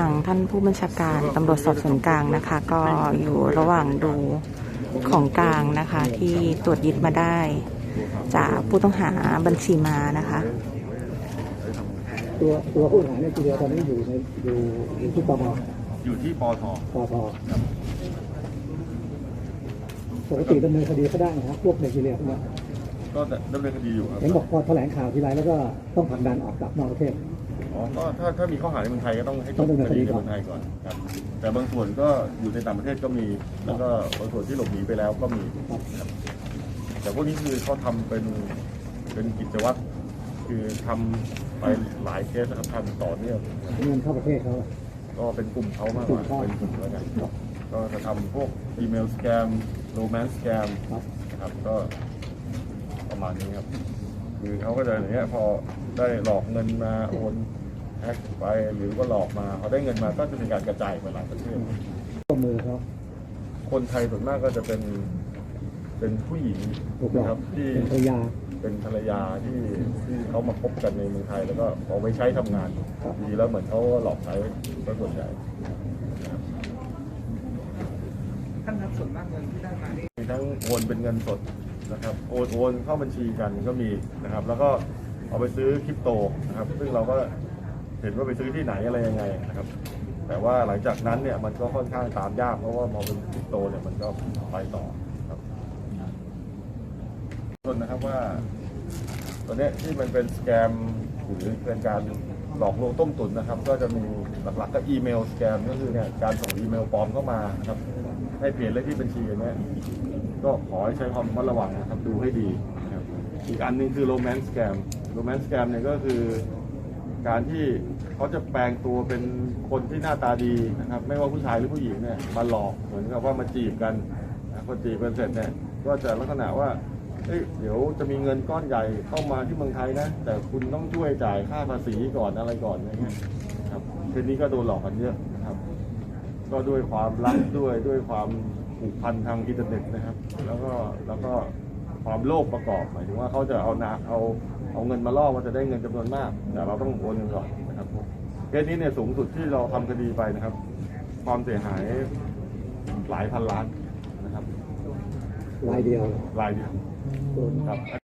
างท่านผู้บัญชาการตำรวจสอบสวนกลางนะคะ ก็อยู่ระหว่างดูของกลางนะคะ ที่ตรวจยึดมาได้ จากผู้ต้องหาบัญชีมานะคะ ตัวตัวผู้ต้องหาเนี่ยทีเดียวตอนนี้อยู่ในอยู่อยู่ที่ปมอยู่ที่ปอทปพปกติดำเนินคดีเขาได้นะครับพวกในทีเรียพวกเนี้ยก็ดำเนินคดีอยู่ครับเห็นบอกพอแถลงข่าวทีไรแล้วก็ต้องผลักดันออกกลับนอกประเทศ อ๋อก็ถ้าถ้ามีข้อหาในเมืองไทยก็ต้องให้จต้อบงดำเนินคคดีดีในก่อนเมืองไทยก่อนครับ แต่บางส่วนก็อยู่ในต่างประเทศก็มี แล้วก็บางส่วนที่หลบหนีไปแล้วก็มีครับแต่พวกนี้คือเขาทำเป็นเป็นกิจวัตรคือทำไปหลายเคสนะครับทำต่อเนื่องเงินเข้าประเทศเขาก็เป็นกลุ่มเขามากกว่ากลุ่มเขาเป็นกลุ่มแล้วกันก็จะทำพวกอีเมลสแกมโรแมนต์สแกมครับนะครับก็ประมาณนี้ครับ คือเขาก็จะอย่างเงี้ยพอได้หลอกเงินมาโอน แฮกไปหรือว่าหลอกมาพอได้เงินมาก็จะมีการกระจายไปหลายประเทศข้อมือเขาคนไทยส่วนมากก็จะเป็นเป็นผู้หญิงถูกหลอนะครักบที่เป็นภรรยาเป็นภรรยาที่ที่เขามาพบกันในเมืองไทยแล้วก็เอาไปใช้ทำงานครับดีแล้วเหมือนเขาหลอกใช้ก็ส่วนใหญ่ท่านครับส่วนมากเงินที่ได้มานี่มีทั้งโอนเป็นเงินสดนะครับโอนโอนเข้าบัญชีกันก็มีนะครับ แล้วก็เอาไปซื้อคริปโตนะครับ ซึ่งเราก็ เห็นว่าไปซื้อที่ไหนอะไรยังไงนะครับ แต่ว่าหลังจากนั้นเนี่ยมันก็ค่อนข้างตามยากเพราะว่าพอเป็นคริปโตเนี่ยมันก็ไปต่อครับต้นนะครับว่าตอนนี้ที่มันเป็นสแกมหรือเป็นการหลอกลวงต้มตุ๋นนะครับ ก็จะมีหลักๆก็อีเมลสแกมก็คือเนี่ยการส่งอีเมลปลอมเข้ามาครับ ให้เปลี่ยนเลขที่บัญชีเนี้ยก็ขอให้ใช้ความระมัดระวังนะครับดูให้ดีอีกอันหนึงคือโรแมนต์สแกมโรแมนต์สแกมเนี่ยก็คือ การที่เขาจะแปลงตัวเป็นคนที่หน้าตาดีนะครับ ไม่ว่าผู้ชายหรือผู้หญิงเนี่ยมาหลอกเหมือนกับว่ามาจีบกันนะพอจีบกันเสร็จเนี่ยก็จะลักษณะว่าเอ้ยเดี๋ยวจะมีเงินก้อนใหญ่เข้ามาที่เมืองไทยนะ แต่คุณต้องช่วยจ่ายค่าภาษีก่อนอะไรก่อนอะไรเงี้ยครับทีนี้ก็โดนหลอกกันเยอะนะครับ ก็ด้วยความรักด้วยด้วยความผูกพันทางอินเทอร์เน็ตนะครับ แล้วก็แล้วก็ ความโลภประกอบหมายถึงว่าเขาจะเอานาเอาเอาเงินมาล่อว่าจะได้เงินจำนวนมากแต่เราต้องโอนเงินก่อนนะครับเคสนี้เนี่ยสูงสุดที่เราทำคดีไปนะครับ ความเสียหายหลายพันล้านนะครับรายเดียวรายเดียวโดนครับ